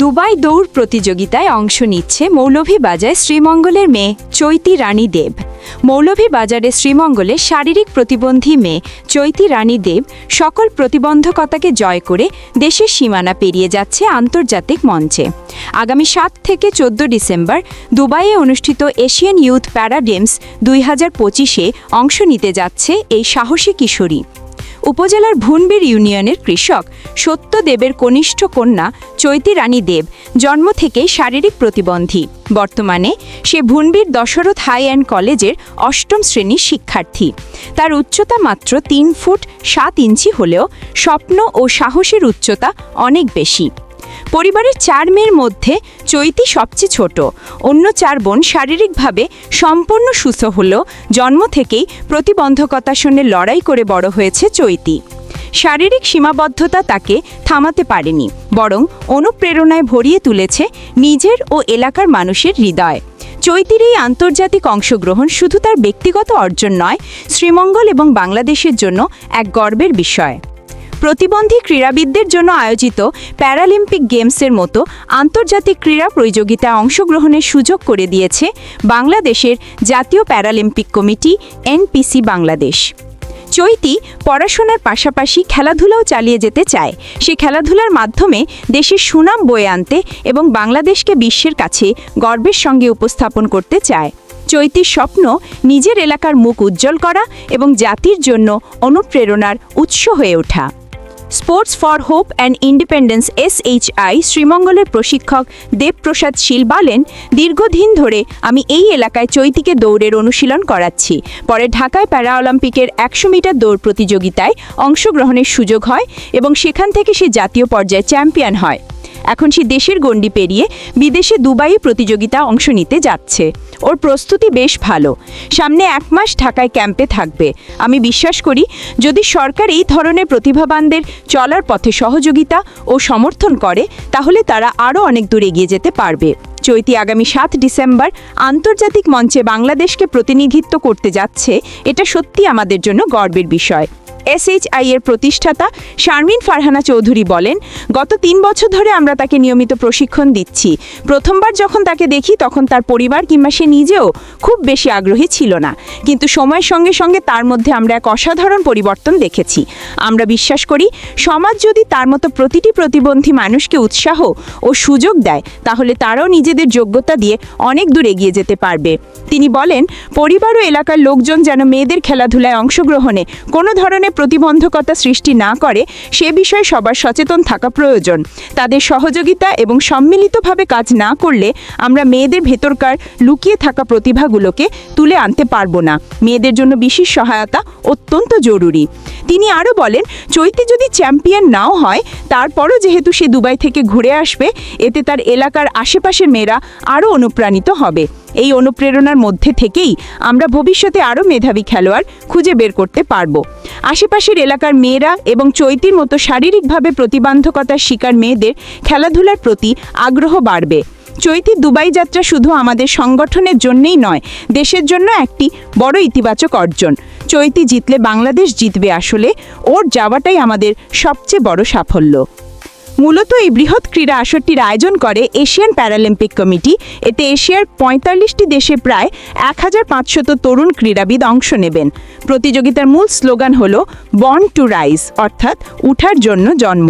Dubai দৌড় প্রতিযোগিতায় অংশ নিচ্ছে মৌলভীবাজার শ্রীমঙ্গলের মেয়ে চৈতি রানী দেব। মৌলভীবাজারে শ্রীমঙ্গলে শারীরিক প্রতিবন্ধী মেয়ে চৈতি রানী দেব সকল প্রতিবন্ধকতাকে জয় করে দেশের সীমানা পেরিয়ে যাচ্ছে আন্তর্জাতিক মঞ্চে। আগামী সাত থেকে চোদ্দ ডিসেম্বর দুবাইয়ে অনুষ্ঠিত এশিয়ান ইউথ প্যারা গেমস দুই হাজার পঁচিশে অংশ নিতে যাচ্ছে এই সাহসী কিশোরী। উপজেলার ভুনবির ইউনিয়নের কৃষক সত্যদেবের কনিষ্ঠ কন্যা চৈতি রানী দেব, জন্ম থেকেই শারীরিক প্রতিবন্ধী। বর্তমানে সে ভুনবির দশরথ হাই অ্যান্ড কলেজের অষ্টম শ্রেণির শিক্ষার্থী। তার উচ্চতা মাত্র তিন ফুট সাত ইঞ্চি হলেও স্বপ্ন ও সাহসের উচ্চতা অনেক বেশি। পরিবারের চার মেয়ের মধ্যে চৈতি সবচেয়ে ছোট। অন্য চার বোন শারীরিকভাবে সম্পূর্ণ সুস্থ হলেও জন্ম থেকেই প্রতিবন্ধকতার সঙ্গে লড়াই করে বড় হয়েছে চৈতি। শারীরিক সীমাবদ্ধতা তাকে থামাতে পারেনি, বরং অনুপ্রেরণায় ভরিয়ে তুলেছে নিজের ও এলাকার মানুষের হৃদয়। চৈতির এই আন্তর্জাতিক অংশগ্রহণ শুধু তার ব্যক্তিগত অর্জন নয়, শ্রীমঙ্গল এবং বাংলাদেশের জন্য এক গর্বের বিষয়। প্রতিবন্ধী ক্রীড়াবিদদের জন্য আয়োজিত প্যারালিম্পিক গেমসের মতো আন্তর্জাতিক ক্রীড়া প্রতিযোগিতায় অংশগ্রহণের সুযোগ করে দিয়েছে বাংলাদেশের জাতীয় Paralympic committee NPC Bangladesh. Chaiti পড়াশোনার পাশাপাশি খেলাধুলাও চালিয়ে যেতে চায়। সে খেলাধুলার মাধ্যমে দেশের সুনাম বয়ে আনতে এবং বাংলাদেশকে বিশ্বের কাছে গর্বের সঙ্গে উপস্থাপন করতে চায়। চৈতির স্বপ্ন, নিজের এলাকার মুখ উজ্জ্বল করা এবং জাতির জন্য অনুপ্রেরণার উৎস হয়ে ওঠা। Sports for hope and independence SHI শ্রীমঙ্গলের প্রশিক্ষক দেবপ্রসাদ শীল বলেন, দীর্ঘদিন ধরে আমি এই এলাকায় চৈতিকে দৌড়ের অনুশীলন করাচ্ছি। পরে ঢাকায় প্যারা অলিম্পিকের একশো মিটার দৌড় প্রতিযোগিতায় অংশগ্রহণের সুযোগ হয় এবং সেখান থেকে সে জাতীয় পর্যায়ে চ্যাম্পিয়ন হয়। এখন সে দেশের গণ্ডি পেরিয়ে বিদেশে দুবাই প্রতিযোগিতা অংশ নিতে যাচ্ছে। ওর প্রস্তুতি বেশ ভালো। সামনে এক মাস ঢাকায় ক্যাম্পে থাকবে। আমি বিশ্বাস করি, যদি সরকার এই ধরনের প্রতিভাবানদের চলার পথে সহযোগিতা ও সমর্থন করে, তাহলে তারা আরও অনেক দূর এগিয়ে যেতে পারবে। চৈতি আগামী সাত ডিসেম্বর আন্তর্জাতিক মঞ্চে বাংলাদেশকে প্রতিনিধিত্ব করতে যাচ্ছে, এটা সত্যি আমাদের জন্য গর্বের বিষয়। এসএইচআই এর প্রতিষ্ঠাতা শারমিন ফারহানা চৌধুরী বলেন, গত তিন বছর ধরে আমরা তাকে নিয়মিত প্রশিক্ষণ দিচ্ছি। প্রথমবার যখন তাকে দেখি তখন তার পরিবার কিংবা সে নিজেও খুব বেশি আগ্রহী ছিল না। কিন্তু সময়ের সঙ্গে সঙ্গে তার মধ্যে আমরা এক অসাধারণ পরিবর্তন দেখেছি। আমরা বিশ্বাস করি, সমাজ যদি তার মতো প্রতিটি প্রতিবন্ধী মানুষকে উৎসাহ ও সুযোগ দেয়, তাহলে তারাও নিজেদের যোগ্যতা দিয়ে অনেক দূর এগিয়ে যেতে পারবে। তিনি বলেন, পরিবার ও এলাকার লোকজন যেন মেয়েদের খেলাধুলায় অংশগ্রহণে কোনো ধরনের প্রতিবন্ধকতা সৃষ্টি না করে সে বিষয়ে সবার সচেতন থাকা প্রয়োজন। তাদের সহযোগিতা এবং সম্মিলিতভাবে কাজ না করলে আমরা মেয়েদের ভেতরকার লুকিয়ে থাকা প্রতিভাগুলোকে তুলে আনতে পারব না। মেয়েদের জন্য বিশেষ সহায়তা অত্যন্ত জরুরি। তিনি আরও বলেন, চৈতি যদি চ্যাম্পিয়ন নাও হয়, তারপরও যেহেতু সে দুবাই থেকে ঘুরে আসবে, এতে তার এলাকার আশেপাশের মেয়েরা আরও অনুপ্রাণিত হবে। এই অনুপ্রেরণার মধ্যে থেকেই আমরা ভবিষ্যতে আরও মেধাবী খেলোয়াড় খুঁজে বের করতে পারব। আশেপাশের এলাকার মেয়েরা এবং চৈতির মতো শারীরিকভাবে প্রতিবন্ধকতার শিকার মেয়েদের খেলাধুলার প্রতি আগ্রহ বাড়বে। চৈতি দুবাই যাত্রা শুধু আমাদের সংগঠনের জন্যেই নয়, দেশের জন্য একটি বড় ইতিবাচক অর্জন। চৈতি জিতলে বাংলাদেশ জিতবে আসলে, ওর যাওয়াটাই আমাদের সবচেয়ে বড় সাফল্য। মূলত এই বৃহৎ ক্রীড়া আসরটির আয়োজন করে এশিয়ান প্যারালিম্পিক কমিটি। এতে এশিয়ার পঁয়তাল্লিশটি দেশে প্রায় এক হাজার পাঁচশত তরুণ ক্রীড়াবিদ অংশ নেবেন। প্রতিযোগিতার মূল স্লোগান হল বর্ন টু রাইজ অর্থাৎ উঠার জন্য জন্ম